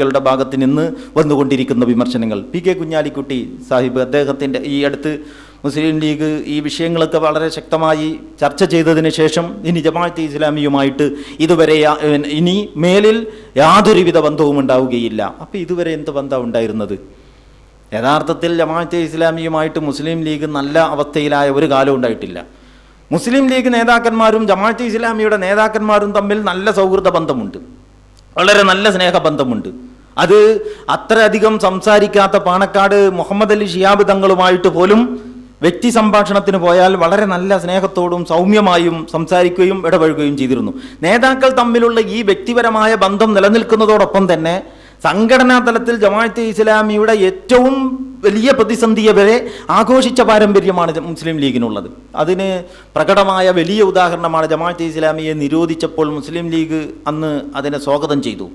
യുടെ ഭാഗത്ത് നിന്ന് വന്നുകൊണ്ടിരിക്കുന്ന വിമർശനങ്ങൾ. പി കെ കുഞ്ഞാലിക്കുട്ടി സാഹിബ് അദ്ദേഹത്തിന്റെ ഈ അടുത്ത് മുസ്ലിം ലീഗ് ഈ വിഷയങ്ങളൊക്കെ വളരെ ശക്തമായി ചർച്ച ചെയ്തതിന് ശേഷം ഇനി ജമാഅത്ത് ഇസ്ലാമിയുമായിട്ട് ഇതുവരെ ഇനി മേലിൽ യാതൊരുവിധ ബന്ധവും ഉണ്ടാവുകയില്ല. അപ്പോൾ ഇതുവരെ എന്ത് ബന്ധം ഉണ്ടായിരുന്നത്? യഥാർത്ഥത്തിൽ ജമാഅത്തെ ഇസ്ലാമിയുമായിട്ട് മുസ്ലിം ലീഗ് നല്ല അവസ്ഥയിലായ ഒരു കാലം ഉണ്ടായിട്ടില്ല. മുസ്ലിം ലീഗ് നേതാക്കന്മാരും ജമാഅത്തെ ഇസ്ലാമിയുടെ നേതാക്കന്മാരും തമ്മിൽ നല്ല സൗഹൃദ ബന്ധമുണ്ട്. വളരെ നല്ല സ്നേഹബന്ധമുണ്ട്. അത് അത്രയധികം സംസാരിക്കാത്ത പാണക്കാട് മുഹമ്മദ് അലി ഷിയാബ് തങ്ങളുമായിട്ട് പോലും വ്യക്തി സംഭാഷണത്തിന് പോയാൽ വളരെ നല്ല സ്നേഹത്തോടും സൗമ്യമായും സംസാരിക്കുകയും ഇടപഴകുകയും ചെയ്തിരുന്നു. നേതാക്കൾ തമ്മിലുള്ള ഈ വ്യക്തിപരമായ ബന്ധം നിലനിൽക്കുന്നതോടൊപ്പം തന്നെ സംഘടനാ തലത്തിൽ ജമാഅത്തെ ഇസ്ലാമിയുടെ ഏറ്റവും വലിയ പ്രതിസന്ധിയെ വരെ ആഘോഷിച്ച പാരമ്പര്യമാണ് മുസ്ലിം ലീഗിനുള്ളത്. അതിന് പ്രകടമായ വലിയ ഉദാഹരണമാണ് ജമാഅത്തെ ഇസ്ലാമിയെ നിരോധിച്ചപ്പോൾ മുസ്ലിം ലീഗ് അന്ന് അതിനെ സ്വാഗതം ചെയ്തു.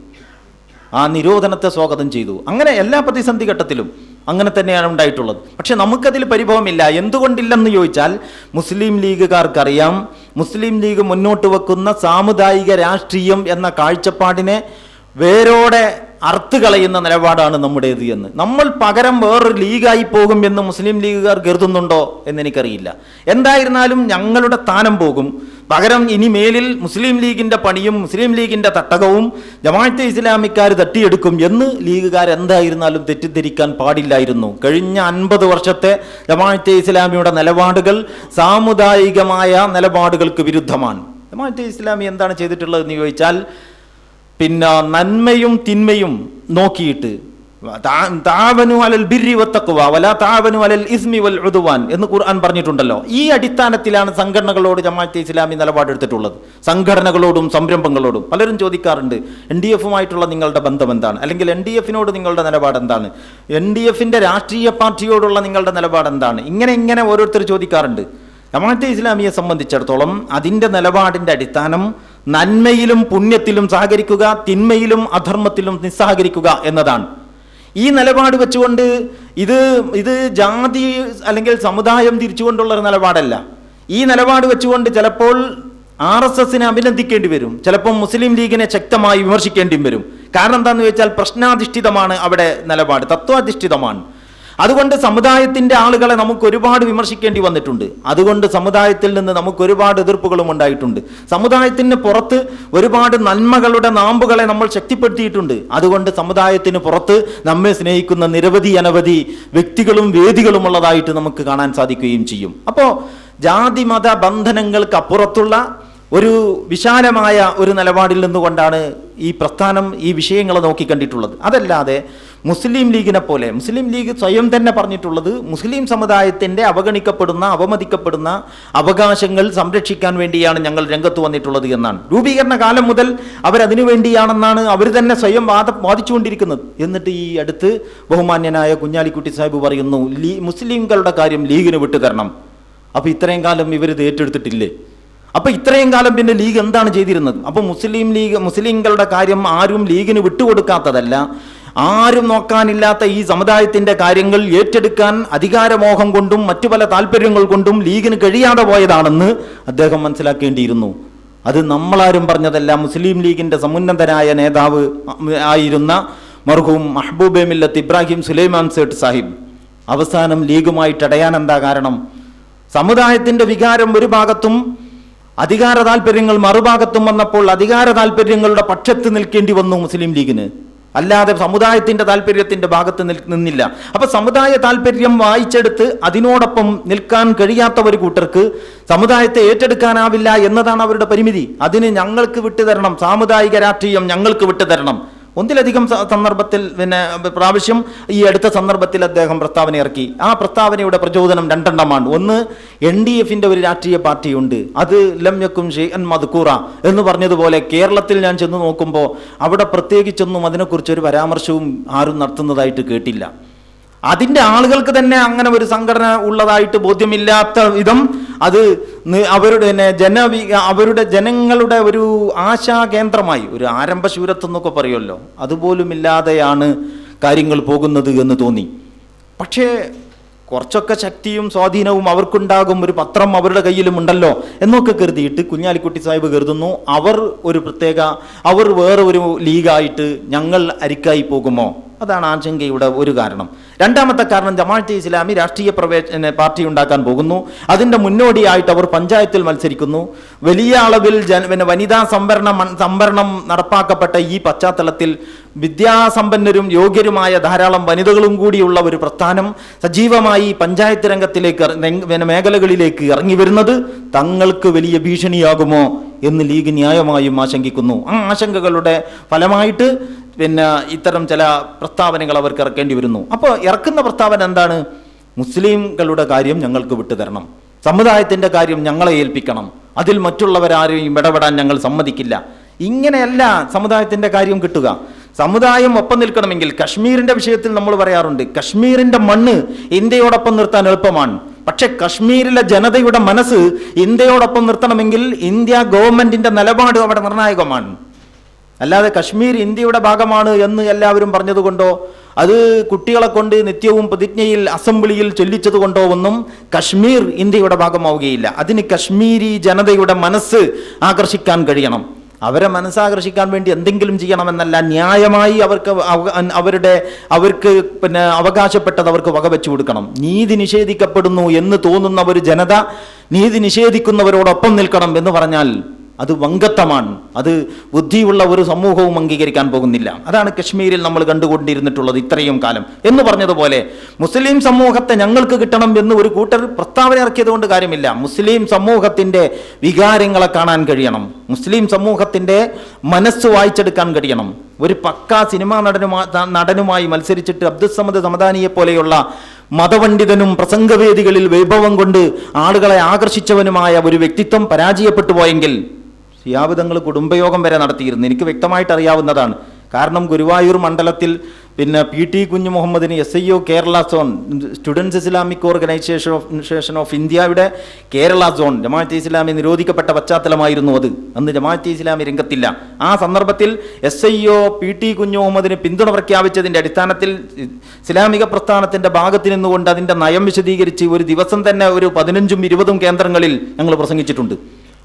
ആ നിരോധനത്തെ സ്വാഗതം ചെയ്തു. അങ്ങനെ എല്ലാ പ്രതിസന്ധി ഘട്ടത്തിലും അങ്ങനെ തന്നെയാണ് ഉണ്ടായിട്ടുള്ളത്. പക്ഷെ നമുക്കതിൽ പരിഭവമില്ല. എന്തുകൊണ്ടില്ലെന്ന് ചോദിച്ചാൽ മുസ്ലിം ലീഗുകാർക്കറിയാം. മുസ്ലിം ലീഗ് മുന്നോട്ട് വെക്കുന്ന സാമുദായിക രാഷ്ട്രീയം എന്ന കാഴ്ചപ്പാടിനെ വേരോടെ അറുത്ത് കളയുന്ന നിലപാടാണ് നമ്മുടേത് എന്ന്. നമ്മൾ പകരം വേറൊരു ലീഗായി പോകും എന്ന് മുസ്ലിം ലീഗുകാർ കരുതുന്നുണ്ടോ എന്ന് എനിക്കറിയില്ല എന്തായിരുന്നാലും ഞങ്ങളുടെ സ്ഥാനം പോകും. പകരം ഇനി മേലിൽ മുസ്ലിം ലീഗിന്റെ പണിയും മുസ്ലിം ലീഗിന്റെ തട്ടകവും ജമാഅത്തെ ഇസ്ലാമിക്കാർ തട്ടിയെടുക്കും എന്ന് ലീഗുകാർ എന്തായിരുന്നാലും തെറ്റിദ്ധരിക്കാൻ പാടില്ലായിരുന്നു. കഴിഞ്ഞ അൻപത് വർഷത്തെ ജമാഅത്തെ ഇസ്ലാമിയുടെ നിലപാടുകൾ സാമുദായികമായ നിലപാടുകൾക്ക് വിരുദ്ധമാണ്. ജമാഅത്തെ ഇസ്ലാമി എന്താണ് ചെയ്തിട്ടുള്ളതെന്ന് ചോദിച്ചാൽ പിന്നെ നന്മയും തിന്മയും നോക്കിയിട്ട് താവനു അലൽ ബിരി വത്തക്കുവ വല താവനു അലൽ ഇസ്മി വൽ ഉദുവാൻ എന്ന് ഖുർആൻ പറഞ്ഞിട്ടുണ്ടല്ലോ. ഈ അടിസ്ഥാനത്തിലാണ് സംഘടനകളോട് ജമാഅത്തെ ഇസ്ലാമി നിലപാടെടുത്തിട്ടുള്ളത്. സംഘടനകളോടും സംരംഭങ്ങളോടും പലരും ചോദിക്കാറുണ്ട് എൻ ഡി എഫുമായിട്ടുള്ള നിങ്ങളുടെ ബന്ധം എന്താണ്? അല്ലെങ്കിൽ എൻ ഡി എഫിനോട് നിങ്ങളുടെ നിലപാട് എന്താണ് എൻ ഡി എഫിന്റെ രാഷ്ട്രീയ പാർട്ടിയോടുള്ള നിങ്ങളുടെ നിലപാട് എന്താണ് ഇങ്ങനെ ഇങ്ങനെ ഓരോരുത്തർ ചോദിക്കാറുണ്ട്. ജമാഅത്തെ ഇസ്ലാമിയെ സംബന്ധിച്ചിടത്തോളം അതിന്റെ നിലപാടിന്റെ അടിസ്ഥാനം നന്മയിലും പുണ്യത്തിലും സഹകരിക്കുക തിന്മയിലും അധർമ്മത്തിലും നിസ്സഹകരിക്കുക എന്നതാണ്. ഈ നിലപാട് വെച്ചുകൊണ്ട് ഇത് ഇത് ജാതി അല്ലെങ്കിൽ സമുദായം തിരിച്ചുകൊണ്ടുള്ള ഒരു നിലപാടല്ല. ഈ നിലപാട് വെച്ചുകൊണ്ട് ചിലപ്പോൾ ആർ എസ് എസിനെ അഭിനന്ദിക്കേണ്ടി വരും. ചിലപ്പോൾ മുസ്ലിം ലീഗിനെ ശക്തമായി വിമർശിക്കേണ്ടിയും വരും. കാരണം എന്താണെന്ന് വെച്ചാൽ പ്രശ്നാധിഷ്ഠിതമാണ് അവിടെ നിലപാട് തത്വാധിഷ്ഠിതമാണ്. അതുകൊണ്ട് സമുദായത്തിന്റെ ആളുകളെ നമുക്ക് ഒരുപാട് വിമർശിക്കേണ്ടി വന്നിട്ടുണ്ട്. അതുകൊണ്ട് സമുദായത്തിൽ നിന്ന് നമുക്ക് ഒരുപാട് എതിർപ്പുകളും ഉണ്ടായിട്ടുണ്ട്. സമുദായത്തിന് പുറത്ത് ഒരുപാട് നന്മകളുടെ നാമ്പുകളെ നമ്മൾ ശക്തിപ്പെടുത്തിയിട്ടുണ്ട്. അതുകൊണ്ട് സമുദായത്തിന് പുറത്ത് നമ്മെ സ്നേഹിക്കുന്ന നിരവധി അനവധി വ്യക്തികളും വേദികളും ഉള്ളതായിട്ട് നമുക്ക് കാണാൻ സാധിക്കുകയും ചെയ്യും. അപ്പോൾ ജാതി മത ബന്ധനങ്ങൾക്ക് അപ്പുറത്തുള്ള ഒരു വിശാലമായ ഒരു നിലപാടിൽ നിന്നുകൊണ്ടാണ് ഈ പ്രസ്ഥാനം ഈ വിഷയങ്ങളെ നോക്കിക്കണ്ടിട്ടുള്ളത്. അതല്ലാതെ മുസ്ലിം ലീഗിനെ പോലെ മുസ്ലിം ലീഗ് സ്വയം തന്നെ പറഞ്ഞിട്ടുള്ളത് മുസ്ലിം സമുദായത്തിന്റെ അവഗണിക്കപ്പെടുന്ന അവമതിക്കപ്പെടുന്ന അവകാശങ്ങൾ സംരക്ഷിക്കാൻ വേണ്ടിയാണ് ഞങ്ങൾ രംഗത്ത് വന്നിട്ടുള്ളത് എന്നാണ്. രൂപീകരണ കാലം മുതൽ അവരതിനു വേണ്ടിയാണെന്നാണ് അവർ തന്നെ സ്വയം വാദ വാദിച്ചുകൊണ്ടിരിക്കുന്നത്. എന്നിട്ട് ഈ അടുത്ത് ബഹുമാന്യനായ കുഞ്ഞാലിക്കുട്ടി സാഹിബ് പറയുന്നു ലീ മുസ്ലിംകളുടെ കാര്യം ലീഗിന് വിട്ടുതരണം. അപ്പോൾ ഇത്രയും കാലം ഇവരിത് ഏറ്റെടുത്തിട്ടില്ലേ? അപ്പൊ ഇത്രയും കാലം പിന്നെ ലീഗ് എന്താണ് ചെയ്തിരുന്നത്? അപ്പൊ മുസ്ലിം ലീഗ് മുസ്ലിങ്ങളുടെ കാര്യം ആരും ലീഗിന് വിട്ടുകൊടുക്കാത്തതല്ല. ആരും നോക്കാനില്ലാത്ത ഈ സമുദായത്തിന്റെ കാര്യങ്ങൾ ഏറ്റെടുക്കാൻ അധികാരമോഹം കൊണ്ടും മറ്റു പല താല്പര്യങ്ങൾ കൊണ്ടും ലീഗിന് കഴിയാതെ പോയതാണെന്ന് അദ്ദേഹം മനസ്സിലാക്കേണ്ടിയിരുന്നു. അത് നമ്മളാരും പറഞ്ഞതല്ല. മുസ്ലിം ലീഗിന്റെ സമുന്നതനായ നേതാവ് ആയിരുന്ന മർഹൂം മഹബൂബെ മില്ലത്ത് ഇബ്രാഹിം സുലൈമാൻ സേട്ട് സാഹിബ്. അവസാനം ലീഗുമായിട്ട് അടയാൻ എന്താ കാരണം? സമുദായത്തിന്റെ വികാരം ഒരു ഭാഗത്തും അധികാര താല്പര്യങ്ങൾ മറുഭാഗത്തും വന്നപ്പോൾ അധികാര താല്പര്യങ്ങളുടെ പക്ഷത്ത് നിൽക്കേണ്ടി വന്നു മുസ്ലിം ലീഗിന്. അല്ലാതെ സമുദായത്തിന്റെ താല്പര്യത്തിന്റെ ഭാഗത്ത് നിന്നില്ല. അപ്പൊ സമുദായ താല്പര്യം വായിച്ചെടുത്ത് അതിനോടൊപ്പം നിൽക്കാൻ കഴിയാത്ത ഒരു കൂട്ടർക്ക് സമുദായത്തെ ഏറ്റെടുക്കാനാവില്ല എന്നതാണ് അവരുടെ പരിമിതി. അതിന് ഞങ്ങൾക്ക് വിട്ടുതരണം. സാമുദായിക രാഷ്ട്രീയം ഞങ്ങൾക്ക് വിട്ടുതരണം. ഒന്നിലധികം സന്ദർഭത്തിൽ പിന്നെ പ്രാവശ്യം ഈ അടുത്ത സന്ദർഭത്തിൽ അദ്ദേഹം പ്രസ്താവന ഇറക്കി. ആ പ്രസ്താവനയുടെ പ്രചോദനം രണ്ടെണ്ണമാണ് ഒന്ന് എൻ ഡി എഫിന്റെ ഒരു രാഷ്ട്രീയ പാർട്ടിയുണ്ട്. അത് ലംയക്കും ഷെയ്ൻ മധുക്കൂറ എന്ന് പറഞ്ഞതുപോലെ കേരളത്തിൽ ഞാൻ ചെന്ന് നോക്കുമ്പോൾ അവിടെ പ്രത്യേകിച്ചൊന്നും അതിനെക്കുറിച്ചൊരു പരാമർശവും ആരും നടത്തുന്നതായിട്ട് കേട്ടില്ല. അതിന്റെ ആളുകൾക്ക് തന്നെ അങ്ങനെ ഒരു സംഘടന ഉള്ളതായിട്ട് ബോധ്യമില്ലാത്ത വിധം അത് അവരുടെ തന്നെ ജനവി അവരുടെ ജനങ്ങളുടെ ഒരു ആശാ കേന്ദ്രമായി ഒരു ആരംഭശൂരത്വം എന്നൊക്കെ പറയുമല്ലോ. അതുപോലും ഇല്ലാതെയാണ് കാര്യങ്ങൾ പോകുന്നത് എന്ന് തോന്നി. പക്ഷേ കുറച്ചൊക്കെ ശക്തിയും സ്വാധീനവും അവർക്കുണ്ടാകും ഒരു പത്രം അവരുടെ കയ്യിലും ഉണ്ടല്ലോ എന്നൊക്കെ കരുതിയിട്ട് കുഞ്ഞാലിക്കുട്ടി സാഹിബ് കരുതുന്നു അവർ ഒരു പ്രത്യേക അവർ വേറെ ഒരു ലീഗായിട്ട് ഞങ്ങൾ അരിക്കായി പോകുമോ? അതാണ് ആശങ്കയുടെ ഒരു കാരണം. രണ്ടാമത്തെ കാരണം ജമാഅത്തെ ഇസ്ലാമി രാഷ്ട്രീയ പ്രവേശന പാർട്ടി ഉണ്ടാക്കാൻ പോകുന്നു. അതിന്റെ മുന്നോടിയായിട്ട് അവർ പഞ്ചായത്തിൽ മത്സരിക്കുന്നു. വലിയ അളവിൽ ജന പിന്നെ വനിതാ സംവരണം സംവരണം നടപ്പാക്കപ്പെട്ട ഈ പശ്ചാത്തലത്തിൽ വിദ്യാസമ്പന്നരും യോഗ്യരുമായ ധാരാളം വനിതകളും കൂടിയുള്ള ഒരു പ്രസ്ഥാനം സജീവമായി പഞ്ചായത്ത് രംഗത്തിലേക്ക് മേഖലകളിലേക്ക് ഇറങ്ങി വരുന്നത് തങ്ങൾക്ക് വലിയ ഭീഷണിയാകുമോ എന്ന് ലീഗ് ന്യായമായും ആശങ്കിക്കുന്നു. ആ ആശങ്കകളുടെ ഫലമായിട്ട് പിന്നെ ഇത്തരം ചില പ്രസ്താവനകൾ അവർക്ക് ഇറക്കേണ്ടി വരുന്നു. അപ്പോൾ ഇറക്കുന്ന പ്രസ്താവന എന്താണ്? മുസ്ലിംകളുടെ കാര്യം ഞങ്ങൾക്ക് വിട്ടുതരണം. സമുദായത്തിന്റെ കാര്യം ഞങ്ങളെ ഏൽപ്പിക്കണം. അതിൽ മറ്റുള്ളവരാരെയും ഇടപെടാൻ ഞങ്ങൾ സമ്മതിക്കില്ല. ഇങ്ങനെയല്ല സമുദായത്തിന്റെ കാര്യം കിട്ടുക. സമുദായം ഒപ്പം നിൽക്കണമെങ്കിൽ കശ്മീരിന്റെ വിഷയത്തിൽ നമ്മൾ പറയാറുണ്ട്. കശ്മീരിന്റെ മണ്ണ് ഇന്ത്യയോടൊപ്പം നിർത്താൻ എളുപ്പമാണ്. പക്ഷെ കശ്മീരിലെ ജനതയുടെ മനസ്സ് ഇന്ത്യയോടൊപ്പം നിർത്തണമെങ്കിൽ ഇന്ത്യ ഗവൺമെന്റിന്റെ നിലപാട് അവിടെ നിർണായകമാണ്. അല്ലാതെ കശ്മീർ ഇന്ത്യയുടെ ഭാഗമാണ് എന്ന് എല്ലാവരും പറഞ്ഞതുകൊണ്ടോ അത് കുട്ടികളെ കൊണ്ട് നിത്യവും പ്രതിജ്ഞയിൽ അസംബ്ലിയിൽ ചൊല്ലിച്ചതുകൊണ്ടോ ഒന്നും കശ്മീർ ഇന്ത്യയുടെ ഭാഗമാവുകയില്ല. അതിന് കശ്മീരി ജനതയുടെ മനസ്സ് ആകർഷിക്കാൻ കഴിയണം. അവരെ മനസ്സാകർഷിക്കാൻ വേണ്ടി എന്തെങ്കിലും ചെയ്യണമെന്നല്ല ന്യായമായി അവർക്ക് അവരുടെ അവർക്ക് പിന്നെ അവകാശപ്പെട്ടത് അവർക്ക് വകവെച്ചു കൊടുക്കണം. നീതി നിഷേധിക്കപ്പെടുന്നു എന്ന് തോന്നുന്ന ഒരു ജനത നീതി നിഷേധിക്കുന്നവരോടൊപ്പം നിൽക്കണം എന്ന് പറഞ്ഞാൽ അത് വങ്കത്തമാണ് അത് ബുദ്ധിയുള്ള ഒരു സമൂഹവും അംഗീകരിക്കാൻ പോകുന്നില്ല. അതാണ് കശ്മീരിൽ നമ്മൾ കണ്ടുകൊണ്ടിരുന്നിട്ടുള്ളത് ഇത്രയും കാലം. എന്ന് പറഞ്ഞതുപോലെ മുസ്ലിം സമൂഹത്തെ ഞങ്ങൾക്ക് കിട്ടണം എന്ന് ഒരു കൂട്ടർ പ്രസ്താവന ഇറക്കിയത് കൊണ്ട് കാര്യമില്ല. മുസ്ലിം സമൂഹത്തിന്റെ വികാരങ്ങളെ കാണാൻ കഴിയണം. മുസ്ലിം സമൂഹത്തിന്റെ മനസ്സ് വായിച്ചെടുക്കാൻ കഴിയണം. ഒരു പക്കാ സിനിമാ നടനുമായി നടനുമായി മത്സരിച്ചിട്ട് അബ്ദുസമദ് സമദാനിയെ പോലെയുള്ള മതപണ്ഡിതനും പ്രസംഗവേദികളിൽ വൈഭവം കൊണ്ട് ആളുകളെ ആകർഷിച്ചവനുമായ ഒരു വ്യക്തിത്വം പരാജയപ്പെട്ടു പോയെങ്കിൽ ശിയാബിതങ്ങൾ കുടുംബയോഗം വരെ നടത്തിയിരുന്നു. എനിക്ക് വ്യക്തമായിട്ട് അറിയാവുന്നതാണ്. കാരണം ഗുരുവായൂർ മണ്ഡലത്തിൽ പിന്നെ പി ടി കുഞ്ഞു മുഹമ്മദിന് S I O Kerala zone students Islamic organisation of of ഇന്ത്യയുടെ കേരള സോൺ ജമാഅത്തെ ഇസ്ലാമി നിരോധിക്കപ്പെട്ട പശ്ചാത്തലമായിരുന്നു അത്. അന്ന് ജമാഅത്തെ ഇസ്ലാമി രംഗത്തില്ല. ആ സന്ദർഭത്തിൽ S I O P T Kunju മുഹമ്മദിന് പിന്തുണ പ്രഖ്യാപിച്ചതിന്റെ അടിസ്ഥാനത്തിൽ ഇസ്ലാമിക പ്രസ്ഥാനത്തിന്റെ ഭാഗത്ത് നിന്നുകൊണ്ട് അതിന്റെ നയം വിശദീകരിച്ച് ഒരു ദിവസം തന്നെ ഒരു പതിനഞ്ചും ഇരുപതും കേന്ദ്രങ്ങളിൽ ഞങ്ങൾ പ്രസംഗിച്ചിട്ടുണ്ട്.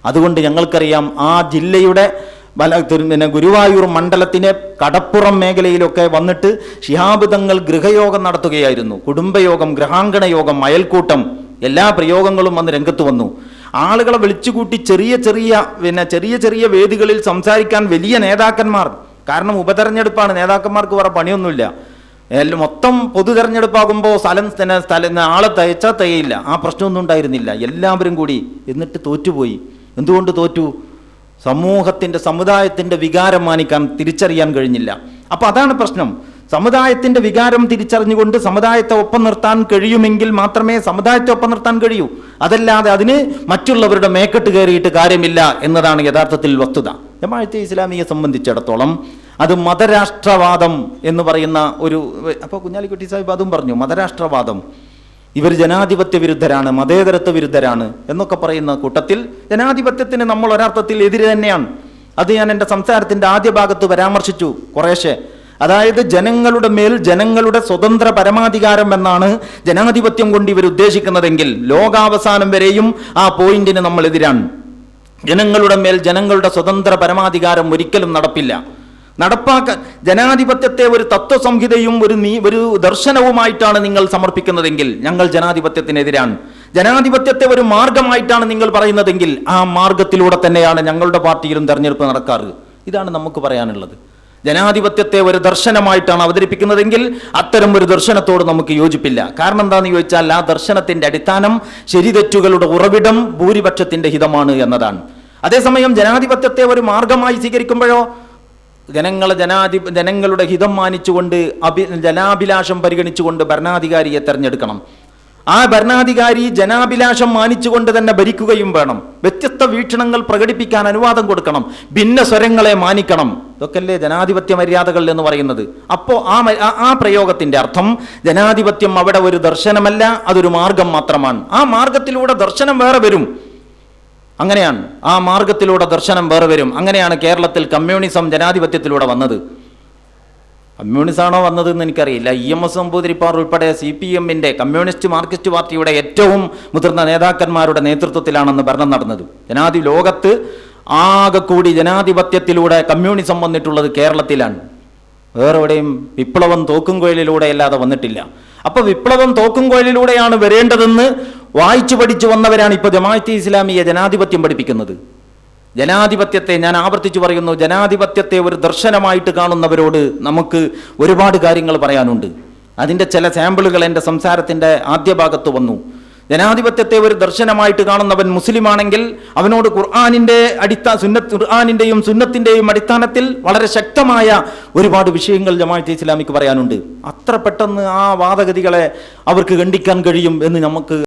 അതുകൊണ്ട് ഞങ്ങൾക്കറിയാം ആ ജില്ലയുടെ ബല പിന്നെ ഗുരുവായൂർ മണ്ഡലത്തിനെ കടപ്പുറം മേഖലയിലൊക്കെ വന്നിട്ട് ശിഹാബ് തങ്ങൾ ഗൃഹയോഗം നടത്തുകയായിരുന്നു. കുടുംബയോഗം ഗ്രഹാങ്കണ യോഗം അയൽക്കൂട്ടം എല്ലാ പ്രയോഗങ്ങളും വന്ന് രംഗത്ത് വന്നു. ആളുകളെ വിളിച്ചുകൂട്ടി ചെറിയ ചെറിയ പിന്നെ ചെറിയ ചെറിയ വേദികളിൽ സംസാരിക്കാൻ വലിയ നേതാക്കന്മാർ. കാരണം ഉപതെരഞ്ഞെടുപ്പാണ് നേതാക്കന്മാർക്ക് വേറെ പണിയൊന്നുമില്ല. മൊത്തം പൊതു തെരഞ്ഞെടുപ്പാകുമ്പോൾ സ്ഥലം സ്ഥലം ആളെ തയ്ച്ചാൽ തയ്യില്ല. ആ പ്രശ്നമൊന്നും ഉണ്ടായിരുന്നില്ല. എല്ലാവരും കൂടി എന്നിട്ട് തോറ്റുപോയി. എന്തുകൊണ്ട് തോറ്റു? സമൂഹത്തിന്റെ സമുദായത്തിന്റെ വികാരം മാനിക്കാൻ തിരിച്ചറിയാൻ കഴിഞ്ഞില്ല. അപ്പോൾ അതാണ് പ്രശ്നം. സമുദായത്തിന്റെ വികാരം തിരിച്ചറിഞ്ഞുകൊണ്ട് സമുദായത്തെ ഒപ്പം നിർത്താൻ കഴിയുമെങ്കിൽ മാത്രമേ സമുദായത്തെ ഒപ്പം നിർത്താൻ കഴിയൂ. അതല്ലാതെ അതിന് മറ്റുള്ളവരുടെ മേക്കെട്ട് കയറിയിട്ട് കാര്യമില്ല എന്നതാണ് യഥാർത്ഥത്തിൽ വസ്തുത. ജമാഅത്തെ ഇസ്ലാമിയെ സംബന്ധിച്ചിടത്തോളം അത് മതരാഷ്ട്രവാദം എന്ന് പറയുന്ന ഒരു അപ്പോൾ കുഞ്ഞാലിക്കുട്ടി സാഹിബ് അതും പറഞ്ഞു മതരാഷ്ട്രവാദം. ഇവർ ജനാധിപത്യ വിരുദ്ധരാണ് മതേതരത്വ വിരുദ്ധരാണ് എന്നൊക്കെ പറയുന്ന കൂട്ടത്തിൽ ജനാധിപത്യത്തിന് നമ്മൾ ഒരർത്ഥത്തിൽ എതിര് തന്നെയാണ്. അത് ഞാൻ എന്റെ സംസാരത്തിന്റെ ആദ്യ ഭാഗത്ത് പരാമർശിച്ചു കുറേശ്ശെ. അതായത് ജനങ്ങളുടെ മേൽ ജനങ്ങളുടെ സ്വതന്ത്ര പരമാധികാരം എന്നാണ് ജനാധിപത്യം കൊണ്ട് ഇവർ ഉദ്ദേശിക്കുന്നതെങ്കിൽ ലോകാവസാനം വരെയും ആ പോയിന്റിന് നമ്മൾ എതിരാണ്. ജനങ്ങളുടെ മേൽ ജനങ്ങളുടെ സ്വതന്ത്ര പരമാധികാരം ഒരിക്കലും നടപ്പില്ല. നടപ്പാക്കാൻ ജനാധിപത്യത്തെ ഒരു തത്വസംഹിതയും ഒരു നീ ഒരു ദർശനവുമായിട്ടാണ് നിങ്ങൾ സമർപ്പിക്കുന്നതെങ്കിൽ ഞങ്ങൾ ജനാധിപത്യത്തിനെതിരാണ്. ജനാധിപത്യത്തെ ഒരു മാർഗമായിട്ടാണ് നിങ്ങൾ പറയുന്നതെങ്കിൽ ആ മാർഗത്തിലൂടെ തന്നെയാണ് ഞങ്ങളുടെ പാർട്ടിയിലും തെരഞ്ഞെടുപ്പ് നടക്കാറ്. ഇതാണ് നമുക്ക് പറയാനുള്ളത്. ജനാധിപത്യത്തെ ഒരു ദർശനമായിട്ടാണ് അവതരിപ്പിക്കുന്നതെങ്കിൽ അത്തരം ഒരു ദർശനത്തോട് നമുക്ക് യോജിപ്പില്ല. കാരണം എന്താണെന്ന് ചോദിച്ചാൽ ആ ദർശനത്തിന്റെ അടിസ്ഥാനം ശരിതെറ്റുകളുടെ ഉറവിടം ഭൂരിപക്ഷത്തിന്റെ ഹിതമാണ് എന്നതാണ്. അതേസമയം ജനാധിപത്യത്തെ ഒരു മാർഗമായി സ്വീകരിക്കുമ്പോഴോ ജനങ്ങളെ ജനാധി ജനങ്ങളുടെ ഹിതം മാനിച്ചുകൊണ്ട് അഭി ജനാഭിലാഷം പരിഗണിച്ചുകൊണ്ട് ഭരണാധികാരിയെ തെരഞ്ഞെടുക്കണം. ആ ഭരണാധികാരി ജനാഭിലാഷം മാനിച്ചുകൊണ്ട് തന്നെ ഭരിക്കുകയും വേണം. വ്യത്യസ്ത വീക്ഷണങ്ങൾ പ്രകടിപ്പിക്കാൻ അനുവാദം കൊടുക്കണം. ഭിന്ന സ്വരങ്ങളെ മാനിക്കണം. ഇതൊക്കെയല്ലേ ജനാധിപത്യ മര്യാദകൾ എന്ന് പറയുന്നത്? അപ്പോൾ ആ ആ- പ്രയോഗത്തിന്റെ അർത്ഥം ജനാധിപത്യം അവിടെ ഒരു ദർശനമല്ല അതൊരു മാർഗം മാത്രമാണ്. ആ മാർഗത്തിലൂടെ ദർശനം വേറെ വരും. അങ്ങനെയാണ്. ആ മാർഗത്തിലൂടെ ദർശനം വേറെ വരും. അങ്ങനെയാണ് കേരളത്തിൽ കമ്മ്യൂണിസം ജനാധിപത്യത്തിലൂടെ വന്നത്. കമ്മ്യൂണിസമാണോ വന്നതെന്ന് എനിക്കറിയില്ല. ഇ എം എസ് നമ്പൂതിരിപ്പാർ ഉൾപ്പെടെ സി പി എമ്മിന്റെ കമ്മ്യൂണിസ്റ്റ് മാർക്സിസ്റ്റ് പാർട്ടിയുടെ ഏറ്റവും മുതിർന്ന നേതാക്കന്മാരുടെ നേതൃത്വത്തിലാണെന്ന് ഭരണം നടന്നത്. ജനാധി ലോകത്ത് ആകെ കൂടി ജനാധിപത്യത്തിലൂടെ കമ്മ്യൂണിസം വന്നിട്ടുള്ളത് കേരളത്തിലാണ്. വേറെ എവിടെയും വിപ്ലവം തോക്കുംകൊയലിലൂടെ അല്ലാതെ വന്നിട്ടില്ല. അപ്പൊ വിപ്ലവം തോക്കും കോയിലിലൂടെയാണ് വരേണ്ടതെന്ന് വായിച്ചു പഠിച്ചു വന്നവരാണ് ഇപ്പോൾ ജമാഅത്തെ ഇസ്ലാമിയെ ജനാധിപത്യം പഠിപ്പിക്കുന്നത്. ജനാധിപത്യത്തെ ഞാൻ ആവർത്തിച്ചു പറയുന്നു ജനാധിപത്യത്തെ ഒരു ദർശനമായിട്ട് കാണുന്നവരോട് നമുക്ക് ഒരുപാട് കാര്യങ്ങൾ പറയാനുണ്ട്. അതിന്റെ ചില സാമ്പിളുകൾ എന്റെ സംസാരത്തിന്റെ ആദ്യ ഭാഗത്ത് വന്നു. ജനാധിപത്യത്തെ ഒരു ദർശനമായിട്ട് കാണുന്നവൻ മുസ്ലിമാണെങ്കിൽ അവനോട് ഖുർആാനിന്റെ അടിസ്ഥാന സുന്നത്ത് ഖുർആാനിന്റെയും സുന്നത്തിന്റെയും അടിസ്ഥാനത്തിൽ വളരെ ശക്തമായ ഒരുപാട് വിഷയങ്ങൾ ജമാഅത്തെ ഇസ്ലാമിക്ക് പറയാനുണ്ട്. അത്ര പെട്ടെന്ന് ആ വാദഗതികളെ അവർക്ക് ഖണ്ഡിക്കാൻ കഴിയും എന്ന് നമുക്ക്